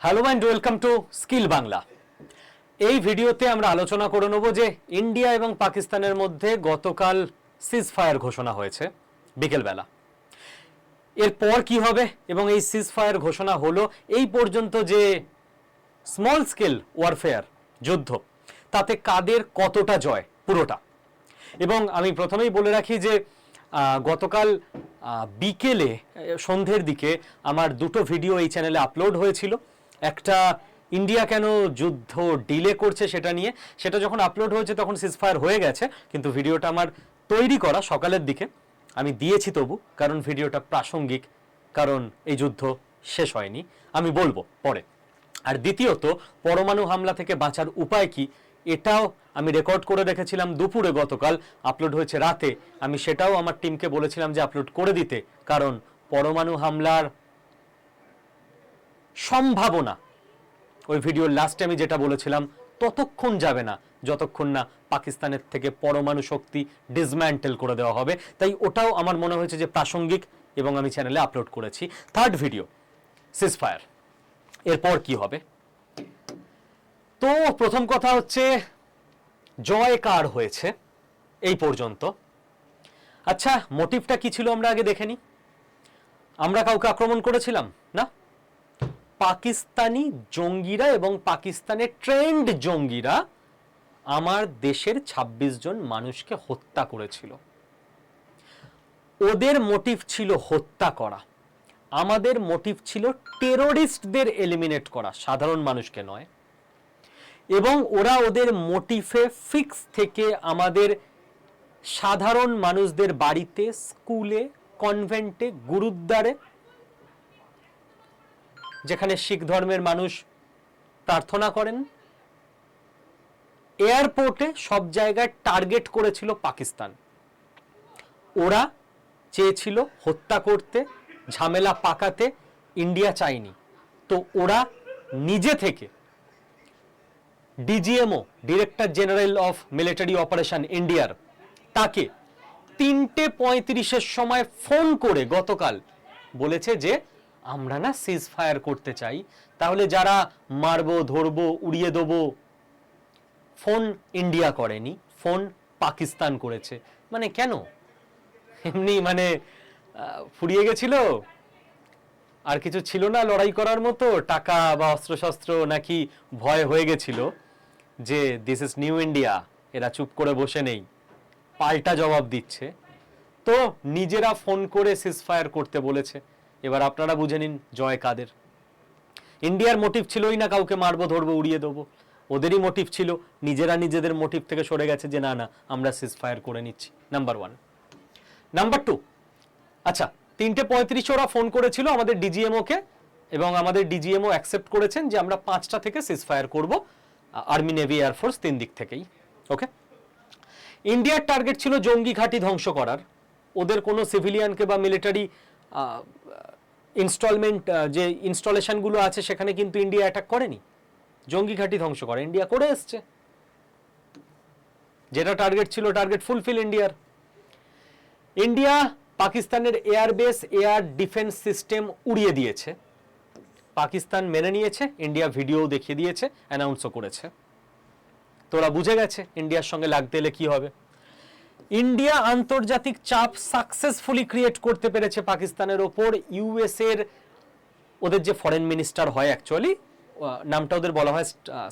Hello and welcome to skill Bangla এই ভিডিওতে আমরা আলোচনা করে নেব যে ইন্ডিয়া এবং পাকিস্তানের মধ্যে গতকাল সিজ ফায়ার ঘোষণা হয়েছে বিকেলবেলা। এরপর কি হবে এবং এই সিজ ফায়ার ঘোষণা হলো এই পর্যন্ত যে স্মল স্কেল ওয়ারফেয়ার যুদ্ধ, তাতে কাদের কতটা জয়, পুরোটা। এবং আমি প্রথমেই বলে রাখি যে গতকাল বিকেলে, সন্ধ্যের দিকে আমার দুটো ভিডিও এই চ্যানেলে আপলোড হয়েছিল। একটা ইন্ডিয়া কেন যুদ্ধ ডিলে করছে সেটা নিয়ে, সেটা যখন আপলোড হয়েছে তখন সিজফায়ার হয়ে গেছে, কিন্তু ভিডিওটা আমার তৈরি করা সকালের দিকে। আমি দিয়েছি তবু, কারণ ভিডিওটা প্রাসঙ্গিক, কারণ এই যুদ্ধ শেষ হয়নি। আমি বলব পরে। আর দ্বিতীয়ত, পরমাণু হামলা থেকে বাঁচার উপায় কি? এটাও আমি রেকর্ড করে রেখেছিলাম দুপুরে গতকাল আপলোড হয়েছে রাতে। আমি সেটাও আমার টিমকে বলেছিলাম যে আপলোড করে দিতে, কারণ পরমাণু হামলার সম্ভাবনা। ওই ভিডিওর লাস্টে আমি যেটা বলেছিলাম, ততক্ষণ যাবে না, যতক্ষণ না পাকিস্তানের থেকে পরমাণু শক্তি ডিসম্যান্টেল করে দেওয়া হবে। তাই ওটাও আমার মনে হয়েছে যে প্রাসঙ্গিক এবং আমি চ্যানেলে আপলোড করেছি। থার্ড ভিডিও সিজফায়ার এরপর কি হবে? তো প্রথম কথা হচ্ছে, জয় কার হয়েছে? এই পর্যন্ত। আচ্ছা মোটিভটা কি ছিল আমরা আগে দেখে নিই? আমরা কাউকে আক্রমণ করেছিলাম, না? পাকিস্তানি জঙ্গিরা এবং পাকিস্তানের ট্রেন্ড জঙ্গিরা আমার দেশের ২৬ জন মানুষকে হত্যা করেছিল। ওদের মোটিভ ছিল হত্যা করা। আমাদের মোটিভ ছিল টেরোরিস্টদের এলিমিনেট করা, সাধারণ মানুষকে নয়। এবং ওরা ওদের মোটিফে ফিক্স থেকে আমাদের সাধারণ মানুষদের বাড়িতে স্কুলে কনভেন্টে গুরুদ্বারে যেখানে শিখ ধর্মের মানুষ প্রার্থনা করেন, এয়ারপোর্টে সব জায়গায় টার্গেট করেছিল পাকিস্তান। ওরা চেয়েছিল হত্যা করতে, ঝামেলা পাকাতে, ইন্ডিয়া চায়নি। তো ওরা নিজে থেকে DGMO, director general of military operation ইন্ডিয়ার, তাকে তিনটে পঁয়ত্রিশের সময় ফোন করে গতকাল বলেছে যে আমরা না সিজ ফায়ার করতে চাই। তাহলে যারা মারবো, ধরবো, উড়িয়ে দেবো, ফোন ইন্ডিয়া করেনি, ফোন পাকিস্তান করেছে। মানে কেন? এমনি মানে ফুরিয়ে গেছিল? আর কিছু ছিল না লড়াই করার মতো? টাকা বা অস্ত্রশস্ত্র নাকি ভয় হয়ে গেছিল যে দিস ইজ নিউ ইন্ডিয়া এরা চুপ করে বসে নেই। পাল্টা জবাব দিচ্ছে। তো নিজেরা ফোন করে সিজফায়ার করতে বলেছে। এবার আপনারা বুঝে নিন জয় কাদের। ইন্ডিয়ার মোটিভ ছিলই না কাউকে মারবো, ধরবো, উড়িয়ে দেবো। ওদেরই মোটিভ ছিল, নিজেরা নিজেদের মোটিভ থেকে সরে গেছে যে, না না, আমরা সিজফায়ার করে নিচ্ছি। নাম্বার ওয়ান নাম্বার টু আচ্ছা তিনটে পঁয়ত্রিশে ওরা ফোন করেছিল আমাদের ডিজিএমও কে এবং আমাদের ডিজিএমও অ্যাকসেপ্ট করেছেন যে, আমরা পাঁচটা থেকে সিজফায়ার করব আর্মি নেভি এয়ারফোর্স তিন দিক থেকেই। ওকে ইন্ডিয়ার টার্গেট ছিল জঙ্গি ঘাঁটি ধ্বংস করার। ওদের কোনো সিভিলিয়ানকে বা মিলিটারি ইনস্টলমেন্ট যে ইনস্টলেশনগুলো আছে, সেখানে কিন্তু ইন্ডিয়া অ্যাটাক করেনি। জঙ্গি ঘাঁটি ধ্বংস করে। ইন্ডিয়া করে এসছে। যেটা টার্গেট ছিল টার্গেট ফুলফিল ইন্ডিয়ার ইন্ডিয়া পাকিস্তানের এয়ারবেস এয়ার ডিফেন্স সিস্টেম উড়িয়ে দিয়েছে। পাকিস্তান মেনে নিয়েছে ইন্ডিয়া ভিডিও দেখিয়ে দিয়েছে অ্যানাউন্সও করেছে। তোরা বুঝে গেছে ইন্ডিয়ার সঙ্গে লাগতে এলে কি হবে। ইন্ডিয়া আন্তর্জাতিক চাপ সাকসেসফুলি ক্রিয়েট করতে পেরেছে পাকিস্তানের ওপর ইউএস এর ওদের যে ফরেন মিনিস্টার হয় অ্যাকচুয়ালি নামটা ওদের বলা হয়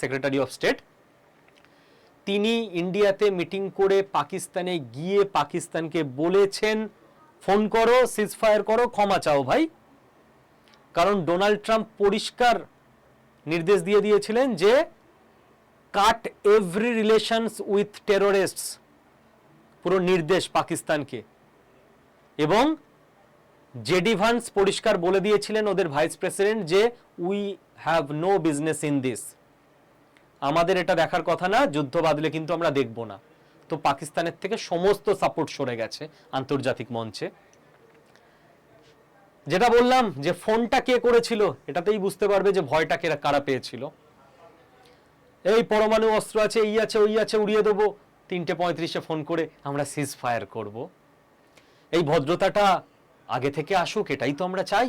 সেক্রেটারি অফ স্টেট তিনি ইন্ডিয়াতে মিটিং করে পাকিস্তানে গিয়ে পাকিস্তানকে বলেছেন, ফোন করো সিজফায়ার করো, ক্ষমা চাও ভাই। কারণ ডোনাল্ড ট্রাম্প পরিষ্কার নির্দেশ দিয়ে দিয়েছিলেন যে, cut every relations with terrorists. পুরো নির্দেশ পাকিস্তানকে। এবং জেডি ভান্স পরিষ্কার বলে দিয়েছিলেন ওদের ভাইস প্রেসিডেন্ট যে we have no business in this আমাদের এটা দেখার কথা না, যুদ্ধ বাদলে কিন্তু আমরা দেখব না। তো পাকিস্তানের থেকে সমস্ত সাপোর্ট সরে গেছে আন্তর্জাতিক মঞ্চে। যেটা বললাম যে, ফোনটা কে করেছিল, এটাতেই বুঝতে পারবে যে, ভয়টা কারা পেয়েছিল। এই পরমাণু অস্ত্র আছে, এই আছে, ওই আছে, উড়িয়ে দেবো। তিনটে পঁয়ত্রিশে ফোন করে আমরা সিজ ফায়ার করব। এই ভদ্রতাটা আগে থেকে আসুক, এটাই তো আমরা চাই।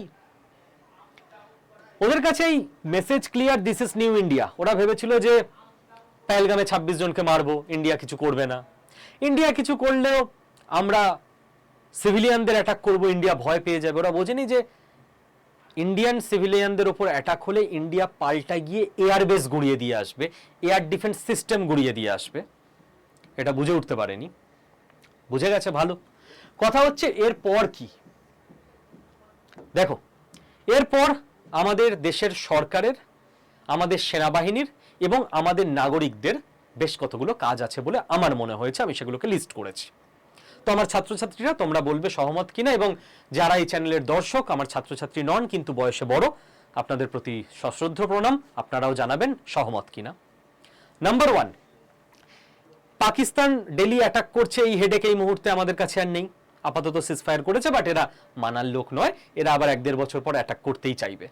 ওদের কাছে এই message clear this is new India ওরা ভেবেছিল যে পেহেলগামে ছাব্বিশ জনকে মারবো ইন্ডিয়া কিছু করবে না। ইন্ডিয়া কিছু করলেও আমরা সিভিলিয়ানদের অ্যাটাক করব ইন্ডিয়া ভয় পেয়ে যাবে। ওরা বোঝেনি যে ইন্ডিয়ান সিভিলিয়ানদের ওপর অ্যাটাক হলে ইন্ডিয়া পাল্টা গিয়ে এয়ার বেস গুড়িয়ে দিয়ে আসবে এয়ার ডিফেন্স সিস্টেম গুড়িয়ে দিয়ে আসবে। এটা বুঝে উঠতে পারেনি। বুঝে গেছে, ভালো। কথা হচ্ছে এরপর কি? দেখো এরপর আমাদের দেশের সরকারের, আমাদের সেনাবাহিনীর এবং আমাদের নাগরিকদের বেশ কতগুলো কাজ আছে বলে আমার মনে হয়েছে, আমি সেগুলোকে লিস্ট করেছি। তো আমার ছাত্রছাত্রীরা, তোমরা বলবে সহমত কিনা, এবং যারা এই চ্যানেলের দর্শক, আমার ছাত্রছাত্রী নন, কিন্তু বয়সে বড়, আপনাদের প্রতি সশ্রদ্ধ প্রণাম, আপনারাও জানাবেন সহমত কিনা। Number one Pakistan daily attack করছে, এই হেডেক এই মুহূর্তে আমাদের কাছে আর নেই। আপাতত সিজফায়ার করেছে বাট এরা মানার লোক নয়, এরা আবার এক দেড় বছর পর অ্যাটাক করতেই চাইবে।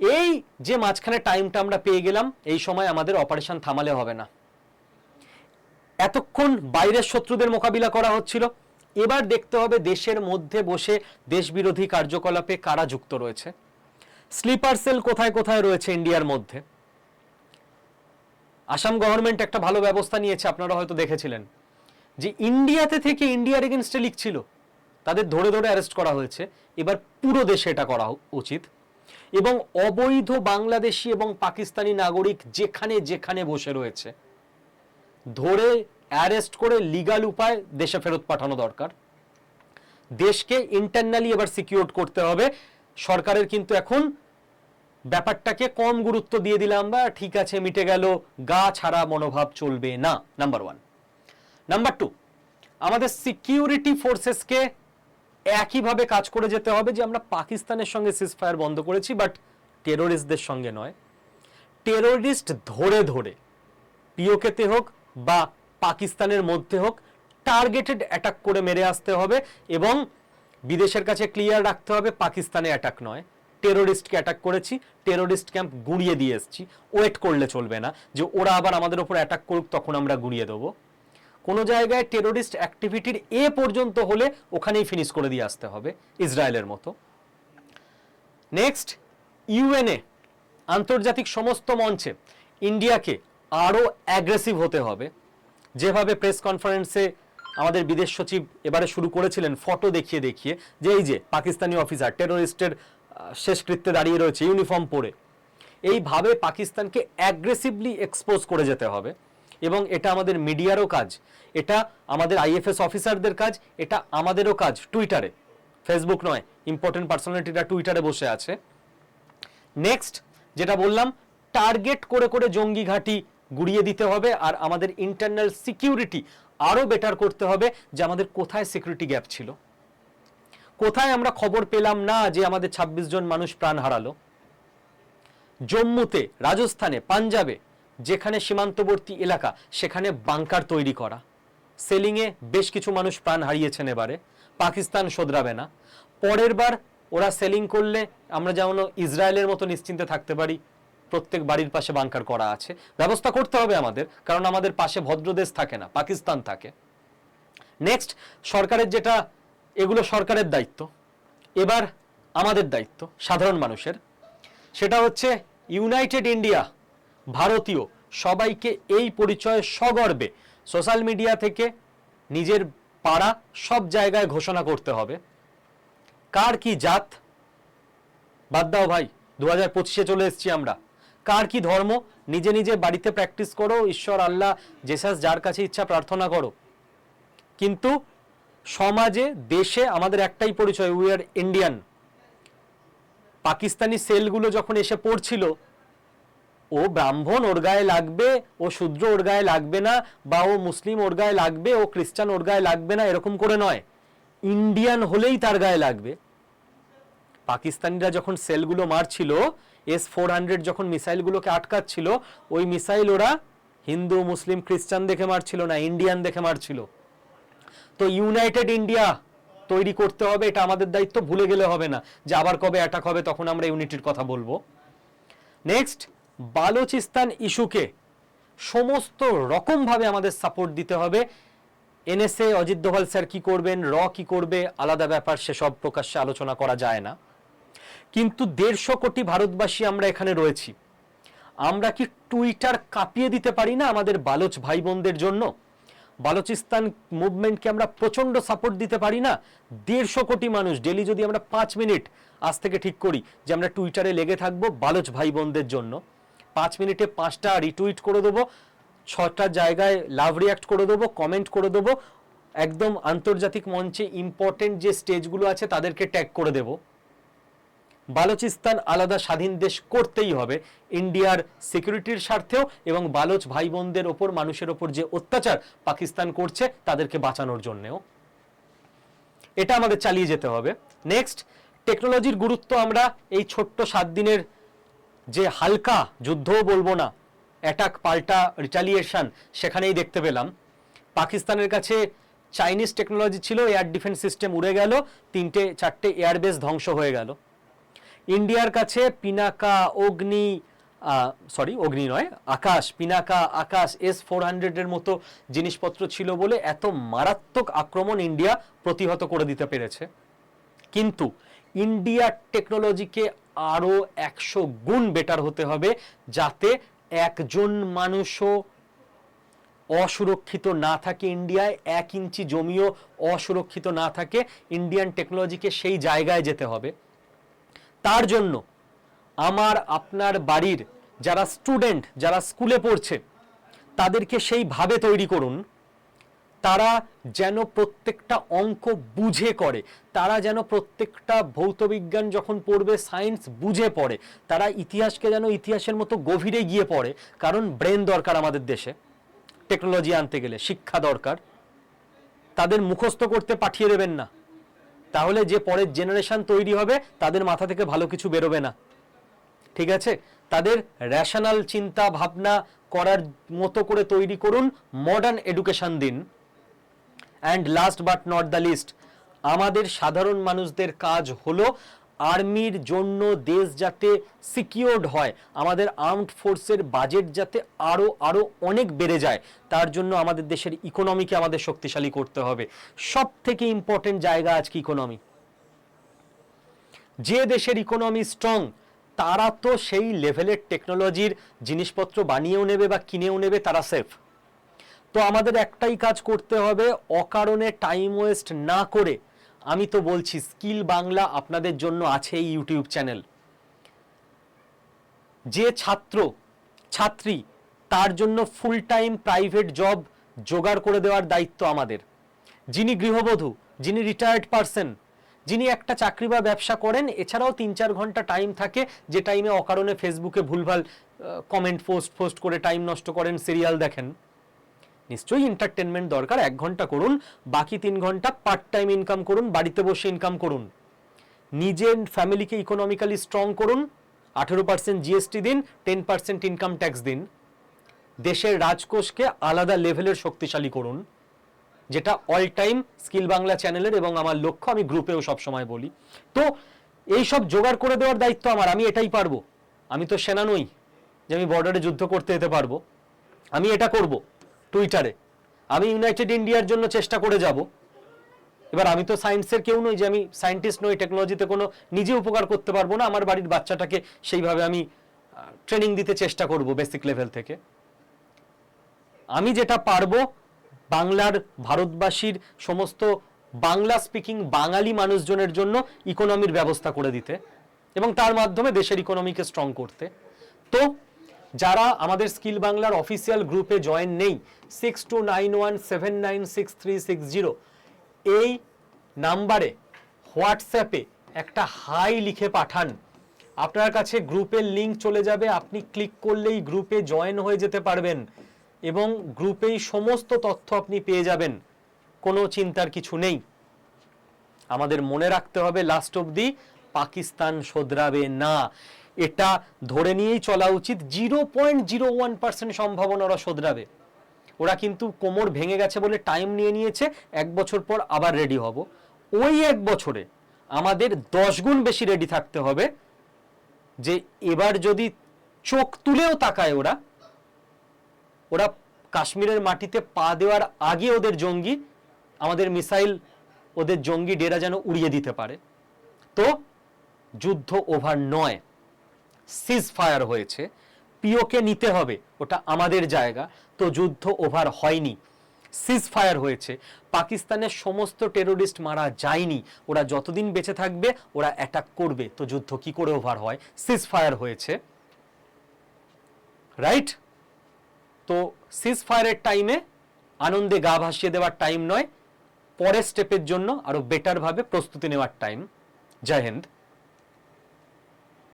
এই যে মাঝখানে টাইমটা আমরা পেয়ে গেলাম, এই সময় আমাদের অপারেশন থামালে হবে না। এতক্ষণ বাইরের শত্রুদের মোকাবিলা করা হচ্ছিল। এবার দেখতে হবে দেশের মধ্যে বসে দেশবিরোধী কার্যকলাপে কারা যুক্ত রয়েছে। স্লিপার সেল কোথায় কোথায় রয়েছে ইন্ডিয়ার মধ্যে? আসাম গভর্নমেন্ট একটা ভালো ব্যবস্থা নিয়েছে, আপনারা হয়তো দেখেছিলেন। যে ইন্ডিয়াতে থেকে ইন্ডিয়ার এগেনস্টে লিখছিল। তাদের ধরে ধরে অ্যারেস্ট করা হয়েছে। এবার পুরো দেশে এটা করা উচিত। এবং অবৈধ বাংলাদেশি এবং পাকিস্তানি নাগরিক যেখানে যেখানে বসে রয়েছে, ধরে অ্যারেস্ট করে লিগাল উপায় দেশে ফেরত পাঠানো দরকার। দেশকে ইন্টারনালি এবার সিকিউর করতে হবে। সরকারের কিন্তু এখন ব্যাপারটাকে কম গুরুত্ব দিয়ে দিলাম বা ঠিক আছে, মিটে গেল, গা ছাড়া মনোভাব চলবে না। নাম্বার ওয়ান নাম্বার টু আমাদের সিকিউরিটি ফোর্সেসকে একইভাবে কাজ করে যেতে হবে যে আমরা পাকিস্তানের সঙ্গে সিজ ফায়ার বন্ধ করেছি বাট টেরোরিস্টদের সঙ্গে নয়। টেরোরিস্ট ধরে ধরে পিওকেতে হোক বা পাকিস্তানের মধ্যে হোক টার্গেটেড অ্যাটাক করে মেরে আসতে হবে এবং বিদেশের কাছে ক্লিয়ার রাখতে হবে, পাকিস্তানে অ্যাটাক নয়। টেরোরিস্টকে অ্যাটাক করেছি টেরোরিস্ট ক্যাম্প গুঁড়িয়ে দিয়ে এসেছি। ওয়েট করলে চলবে না, যে ওরা আবার আমাদের উপর অ্যাটাক করুক, তখন আমরা গুঁড়িয়ে দেবো। কোনো জায়গায় টেরোরিস্ট অ্যাক্টিভিটির এ পর্যন্ত হলে ওখানেই ফিনিশ করে দিয়ে আসতে হবে, ইসরায়েলের মতো। নেক্সট ইউএনএ আন্তর্জাতিক সমস্ত মঞ্চে ইন্ডিয়াকে আরও অ্যাগ্রেসিভ হতে হবে। যেভাবে প্রেস কনফারেন্সে আমাদের বিদেশ সচিব এবারে শুরু করেছিলেন ফটো দেখিয়ে দেখিয়ে, যে এই যে পাকিস্তানি অফিসার টেরোরিস্টের শেষকৃত্যে দাঁড়িয়ে রয়েছে ইউনিফর্ম পরে। এইভাবে পাকিস্তানকে অ্যাগ্রেসিভলি এক্সপোজ করে যেতে হবে এবং এটা আমাদের মিডিয়ারও কাজ, এটা আমাদের আইএফএস অফিসারদের কাজ, এটা আমাদেরও কাজ টুইটারে ফেসবুক নয় ইম্পর্টেন্ট পার্সোনালিটিরা টুইটারে বসে আছে। নেক্সট যেটা বললাম টার্গেট করে করে জঙ্গি ঘাঁটি গুড়িয়ে দিতে হবে আর আমাদের ইন্টারনাল সিকিউরিটি আরও বেটার করতে হবে যে আমাদের কোথায় সিকিউরিটি গ্যাপ ছিল। কোথায় আমরা খবর পেলাম না যে আমাদের ২৬ জন মানুষ প্রাণ হারালো? জম্মুতে, রাজস্থানে, পাঞ্জাবে, যেখানে সীমান্তবর্তী এলাকা, সেখানে বাংকার তৈরি করা। সেলিংয়ে বেশ কিছু মানুষ প্রাণ হারিয়েছেন এবারে। পাকিস্তান শোধরাবে না। পরের বার ওরা সেলিং করলে আমরা যেমন ইসরায়েলের মতো নিশ্চিন্তে থাকতে পারি। প্রত্যেক বাড়ির পাশে বাংকার করা আছে। ব্যবস্থা করতে হবে আমাদের, কারণ আমাদের পাশে ভদ্রদেশ থাকে না, পাকিস্তান থাকে। নেক্সট সরকারের যেটা এগুলো সরকারের দায়িত্ব। এবার আমাদের দায়িত্ব, সাধারণ মানুষের। সেটা হচ্ছে ইউনাইটেড ইন্ডিয়া, ভারতীয়, সবাইকে এই পরিচয় সগর্বে সোশ্যাল মিডিয়া থেকে নিজের পাড়া সব জায়গায় ঘোষণা করতে হবে। কার কি জাত? বাদ দাও ভাই দু হাজার পঁচিশে চলে এসেছি আমরা। কার কি ধর্ম? নিজে নিজে বাড়িতে প্র্যাকটিস করো, ঈশ্বর, আল্লাহ জেসাস যার কাছে ইচ্ছা প্রার্থনা করো। কিন্তু সমাজে, দেশে আমাদের একটাই পরিচয় উই আর ইন্ডিয়ান পাকিস্তানি সেলগুলো যখন এসে পড়ছিল, ও ব্রাহ্মণ ওর গায়ে লাগবে, ও শূদ্র ওর গায়ে লাগবে না, বা ও মুসলিম ওর গায়ে লাগবে, ও খ্রিস্টান ওর গায়ে লাগবে না, এরকম করে নয়। ইন্ডিয়ান হলেই তার গায়ে লাগবে। পাকিস্তানিরা যখন সেলগুলো মারছিল এস ফোর হান্ড্রেড যখন মিসাইলগুলোকে আটকাচ্ছিল, ওই মিসাইল ওরা হিন্দু, মুসলিম, খ্রিস্টান দেখে মারছিল না ইন্ডিয়ান দেখে মারছিল। তো ইউনাইটেড ইন্ডিয়া তৈরি করতে হবে, এটা আমাদের দায়িত্ব, ভুলে গেলে হবে না। যে আবার কবে অ্যাটাক হবে, তখন আমরা ইউনিটির কথা বলব। নেক্সট বালোচিস্তান ইস্যুকে সমস্ত রকমভাবে আমাদের সাপোর্ট দিতে হবে। এনএসএ অজিত দোভাল স্যার কি করবেন, র কি করবে, আলাদা ব্যাপার, সেসব প্রকাশ্যে আলোচনা করা যায় না। কিন্তু দেড়শো কোটি ভারতবাসী আমরা এখানে রয়েছি। আমরা কি টুইটার কাঁপিয়ে দিতে পারি না আমাদের বালোচ ভাই বোনদের জন্য? বালোচিস্তান মুভমেন্টকে আমরা প্রচণ্ড সাপোর্ট দিতে পারি না। দেড়শো কোটি মানুষ ডেলি যদি আমরা পাঁচ মিনিট আজ থেকে ঠিক করি যে আমরা টুইটারে লেগে থাকব বালোচ ভাই বোনদের জন্য, পাঁচ মিনিটে পাঁচটা রিটুইট করে দেবো, ছটা জায়গায় লাভ রিয়াক্ট করে দেবো কমেন্ট করে দেবো, একদম আন্তর্জাতিক মঞ্চে ইম্পর্টেন্ট যে স্টেজগুলো আছে তাদেরকে ট্যাগ করে দেবো। বালোচিস্তান আলাদা স্বাধীন দেশ করতেই হবে। ইন্ডিয়ার সিকিউরিটির স্বার্থেও এবং বালোচ ভাই বোনদের ওপর, মানুষের ওপর যে অত্যাচার পাকিস্তান করছে, তাদেরকে বাঁচানোর জন্যেও। এটা আমাদের চালিয়ে যেতে হবে। নেক্সট টেকনোলজির গুরুত্ব আমরা এই ছোট্ট সাত দিনের যে হালকা যুদ্ধও বলব না অ্যাটাক পাল্টা রিটালিয়েশন সেখানেই দেখতে পেলাম। পাকিস্তানের কাছে চাইনিজ টেকনোলজি ছিল এয়ার ডিফেন্স সিস্টেম উড়ে গেল, তিনটে, চারটে এয়ারবেস ধ্বংস হয়ে গেল। ইন্ডিয়ার কাছে পিনাকা অগ্নি সরি অগ্নি নয়, আকাশ, পিনাকা আকাশ এস ফোর হান্ড্রেডের মতো জিনিসপত্র ছিল বলে এত মারাত্মক আক্রমণ ইন্ডিয়া প্রতিহত করে দিতে পেরেছে। কিন্তু ইন্ডিয়ার টেকনোলজিকে আরও একশো গুণ বেটার হতে হবে যাতে একজন মানুষও অসুরক্ষিত না থাকে ইন্ডিয়ায়, এক ইঞ্চি জমিও অসুরক্ষিত না থাকে, ইন্ডিয়ান টেকনোলজিকে সেই জায়গায় যেতে হবে। তার জন্য আমার আপনার বাড়ির যারা স্টুডেন্ট যারা স্কুলে পড়ছে, তাদেরকে সেইভাবে তৈরি করুন, তারা যেন প্রত্যেকটা অঙ্ক বুঝে করে, তারা যেন প্রত্যেকটা ভৌতবিজ্ঞান যখন পড়বে সায়েন্স বুঝে পড়ে, তারা ইতিহাসকে যেন ইতিহাসের মতো গভীরে গিয়ে পড়ে, কারণ ব্রেন দরকার আমাদের দেশে টেকনোলজি আনতে গেলে, শিক্ষা দরকার, তাদের মুখস্থ করতে পাঠিয়ে দেবেন না। তাহলে যে পরের জেনারেশন তৈরি হবে, তাদের মাথা থেকে ভালো কিছু বেরোবে না। ঠিক আছে? তাদের র্যাশনাল চিন্তা ভাবনা করার মতো করে তৈরি করুন মডার্ন এডুকেশন দিন। And last but not the least আমাদের সাধারণ মানুষদের কাজ হলো আর্মির জন্য দেশ যাতে সিকিওর্ড হয়, আমাদের আর্মড ফোর্সের বাজেট যাতে আরও আরও অনেক বেড়ে যায়, তার জন্য আমাদের দেশের ইকোনমিকে আমাদের শক্তিশালী করতে হবে। সব থেকে ইম্পর্টেন্ট জায়গা আজকে ইকোনমি যে দেশের ইকোনমি স্ট্রং তারা তো সেই লেভেলের টেকনোলজির জিনিসপত্র বানিয়েও নেবে বা কিনেও নেবে, তারা সেফ তো আমাদের একটাই কাজ করতে হবে, অকারণে টাইম ওয়েস্ট না করে আমি তো বলছি, স্কিল বাংলা আপনাদের জন্য আছে এই ইউটিউব চ্যানেল। যে ছাত্র, ছাত্রী, তার জন্য ফুল টাইম প্রাইভেট জব জোগাড় করে দেওয়ার দায়িত্ব আমাদের। যিনি গৃহবধূ, যিনি রিটায়ার্ড পারসন যিনি একটা চাকরি বা ব্যবসা করেন, এছাড়াও তিন চার ঘণ্টা টাইম থাকে, যে টাইমে অকারণে ফেসবুকে ভুলভাল কমেন্ট পোস্ট পোস্ট করে টাইম নষ্ট করেন সিরিয়াল দেখেন। নিশ্চয়ই এন্টারটেনমেন্ট দরকার, এক ঘণ্টা করুন, বাকি তিন ঘণ্টা পার্ট টাইম ইনকাম করুন, বাড়িতে বসে ইনকাম করুন। নিজের ফ্যামিলিকে ইকোনমিক্যালি স্ট্রং করুন, আঠেরো পার্সেন্ট জিএসটি দিন টেন পার্সেন্ট ইনকাম ট্যাক্স দিন। দেশের রাজকোষকে আলাদা লেভেলের শক্তিশালী করুন, যেটা অল টাইম স্কিল বাংলা চ্যানেলের এবং আমার লক্ষ্য, আমি গ্রুপেও সবসময় বলি। তো এই সব জোগাড় করে দেওয়ার দায়িত্ব আমার, আমি এটাই পারব। আমি তো সেনা নই যে আমি বর্ডারে যুদ্ধ করতে যেতে পারব। আমি এটা করব। টুইটারে আমি ইউনাইটেড ইন্ডিয়ার জন্য চেষ্টা করে যাব। এবার আমি তো সায়েন্সের কেউ নই যে আমি সায়েন্টিস্ট নই টেকনোলজিতে কোনো নিজে উপকার করতে পারব না। আমার বাড়ির বাচ্চাটাকে সেইভাবে আমি ট্রেনিং দিতে চেষ্টা করব বেসিক লেভেল থেকে। আমি যেটা পারব, বাংলার, ভারতবাসীর সমস্ত বাংলা স্পিকিং বাঙালি মানুষজনের জন্য ইকোনমির ব্যবস্থা করে দিতে এবং তার মাধ্যমে দেশের ইকোনমিকে স্ট্রং করতে। তো যারা আমাদের স্কিল বাংলার অফিসিয়াল গ্রুপে জয়েন নেই six two nine one seven nine six three six zero এই নাম্বারে হোয়াটসঅ্যাপে একটা হাই লিখে পাঠান। আপনার কাছে গ্রুপের লিঙ্ক চলে যাবে, আপনি ক্লিক করলেই গ্রুপে জয়েন হয়ে যেতে পারবেন এবং গ্রুপেই সমস্ত তথ্য আপনি পেয়ে যাবেন, কোনো চিন্তার কিছু নেই। আমাদের মনে রাখতে হবে লাস্ট অবধি পাকিস্তান শোধরাবে না। এটা ধরে নিয়েই চলা উচিত। Zero point zero one percent সম্ভাবনা ওরা শোধরাবে। ওরা কিন্তু কোমর ভেঙে গেছে বলে টাইম নিয়ে নিয়েছে, এক বছর পর আবার রেডি হব। ওই এক বছরে আমাদের দশ গুণ বেশি রেডি থাকতে হবে যে এবার যদি চোখ তুলেও তাকায় ওরা ওরা কাশ্মীরের মাটিতে পা দেওয়ার আগে ওদের জঙ্গি, আমাদের মিসাইল, ওদের জঙ্গি ডেরা যেন উড়িয়ে দিতে পারে। তো যুদ্ধ ওভার নয়। সিজ ফায়ার হয়েছে, পিওকে নিতে হবে, ওটা আমাদের জায়গা, তো যুদ্ধ ওভার হয়নি। সিজ ফায়ার হয়েছে, পাকিস্তানের সমস্ত টেরোরিস্ট মারা যায়নি, ওরা যতদিন বেঁচে থাকবে, ওরা অ্যাটাক করবে, তো যুদ্ধ কি করে ওভার হয়? সিজ ফায়ার হয়েছে রাইট তো সিজ ফায়ারের টাইমে আনন্দে গা ভাসিয়ে দেওয়ার টাইম নয়, পরের স্টেপের জন্য আরও বেটার ভাবে প্রস্তুতি নেওয়ার টাইম জয় হিন্দ।